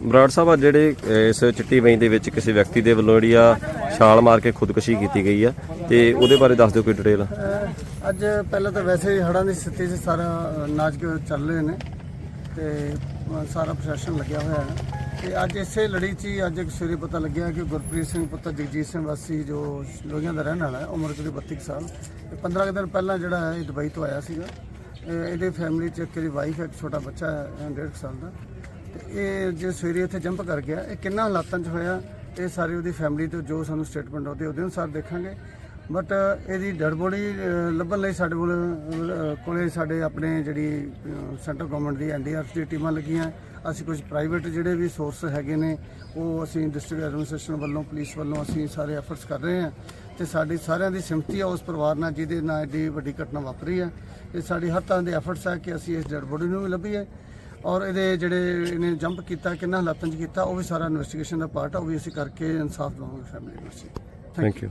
ਬਰਾੜ ਸਾਹਿਬ ਅੱਜ ਜਿਹੜੇ ਇਸ ਚਿੱਟੀ ਵਹੀਂ ਦੇ ਵਿੱਚ ਕਿਸੇ ਵਿਅਕਤੀ ਦੇ ਵੱਲੋਂ ਜਿਹੜੀ ਆ ਛਾਲ ਮਾਰ ਕੇ ਖੁਦਕੁਸ਼ੀ ਕੀਤੀ ਗਈ ਆ ਤੇ ਉਹਦੇ ਬਾਰੇ ਦੱਸ ਦਿਓ ਕੋਈ ਡਿਟੇਲ ਅੱਜ ਪਹਿਲਾਂ ਤਾਂ ਵੈਸੇ ਹੀ ਹੜ੍ਹਾਂ ਦੀ ਸਥਿਤੀ 'ਚ ਸਾਰਾ ਅਹ, ਨਾਚ ਚੱਲ ਰਹੇ ਨੇ ਤੇ ਸਾਰਾ ਪ੍ਰਸ਼ਾਸਨ ਲੱਗਿਆ ਹੋਇਆ ਹੈ। ਤੇ ਅੱਜ ਇਸੇ ਲੜੀ 'ਚ ਹੀ ਅੱਜ ਇੱਕ ਸਵੇਰੇ ਪਤਾ ਲੱਗਿਆ ਕਿ ਗੁਰਪ੍ਰੀਤ ਸਿੰਘ ਪੁੱਤਰ ਜਗਜੀਤ ਸਿੰਘ ਵਾਸੀ ਜੋ ਲੋਹੀਆਂ ਦਾ ਰਹਿਣ ਵਾਲਾ ਹੈ ਉਮਰ ਕਰੀਬ 32 ਕੁ ਸਾਲ ਇਹ 15 ਕੁ ਦਿਨ ਪਹਿਲਾਂ ਜਿਹੜਾ ਹੈ ਇਹ ਦੁਬਈ ਤੋਂ ਆਇਆ ਸੀਗਾ। ਇਹਦੇ ਫੈਮਿਲੀ 'ਚ ਇੱਕ ਇਹਦੀ ਵਾਈਫ ਹੈ ਇੱਕ ਛੋਟਾ ਬੱਚਾ ਹੈ 1.5 ਸਾਲ ਦਾ। ਤੇ ਇਹ ਜੇ ਸਵੇਰੇ ਇੱਥੇ ਜੰਪ ਕਰ ਗਿਆ ਇਹ ਕਿੰਨਾ ਹਾਲਾਤਾਂ 'ਚ ਹੋਇਆ ਇਹ ਸਾਰੀ ਉਹਦੀ ਫੈਮਿਲੀ ਤੋਂ ਜੋ ਸਾਨੂੰ ਸਟੇਟਮੈਂਟ ਆਉਂਦੇ ਉਹਦੇ ਅਨੁਸਾਰ ਦੇਖਾਂਗੇ। ਬਟ ਇਹਦੀ ਡੈਡ ਬੋਡੀ ਲੱਭਣ ਲਈ ਸਾਡੇ ਕੋਲ ਅਹ, ਕੋਲੇ ਸਾਡੇ ਆਪਣੇ ਜਿਹੜੀ ਸੈਂਟਰ ਗਵਰਨਮੈਂਟ ਦੀ ਐਨਡੀਆਰਐਫ ਦੀ ਟੀਮਾਂ ਲੱਗੀਆਂ। ਅਸੀਂ ਕੁਝ ਪ੍ਰਾਈਵੇਟ ਜਿਹੜੇ ਵੀ ਸੋਰਸ ਹੈਗੇ ਨੇ ਉਹ ਅਸੀਂ ਡਿਸਟ੍ਰਿਕਟ ਐਡਮਿਨਿਸਟ੍ਰੇਸ਼ਨ ਵੱਲੋਂ ਪੁਲਿਸ ਵੱਲੋਂ ਅਸੀਂ ਸਾਰੇ ਐਫਰਟਸ ਕਰ ਰਹੇ ਹਾਂ। ਤੇ ਸਾਡੀ ਸਾਰਿਆਂ ਦੀ ਸਿਮਤੀ ਆ ਉਸ ਪਰਿਵਾਰ ਨਾਲ ਜਿਹਦੇ ਨਾਲ ਏਡੀ ਵੱਡੀ ਘਟਨਾ ਵਾਪਰੀ ਹੈ। ਇਹ ਸਾਡੀ ਹਰ ਤਰ੍ਹਾਂ ਦੇ ਐਫਰਟਸ ਆ ਕਿ ਅਸੀਂ ਇਸ ਡੈਡ ਬੋਡੀ ਨੂੰ ਵੀ ਲੱਭੀਏ। ਔਰ ਇਹਦੇ ਜਿਹੜੇ ਇਹਨੇ ਜੰਪ ਕੀਤਾ ਕਿੰਨਾ ਹਾਲਾਤਾਂ 'ਚ ਕੀਤਾ ਉਹ ਵੀ ਸਾਰਾ ਇਨਵੈਸਟੀਗੇਸ਼ਨ ਦਾ ਪਾਰਟ ਆ ਉਹ ਵੀ ਅਸੀਂ ਕਰਕੇ ਇਨਸਾਫ ਦਵਾਵਾਂਗੇ ਫੈਮਿਲੀ ਨੂੰ ਅਸੀਂ। Thank you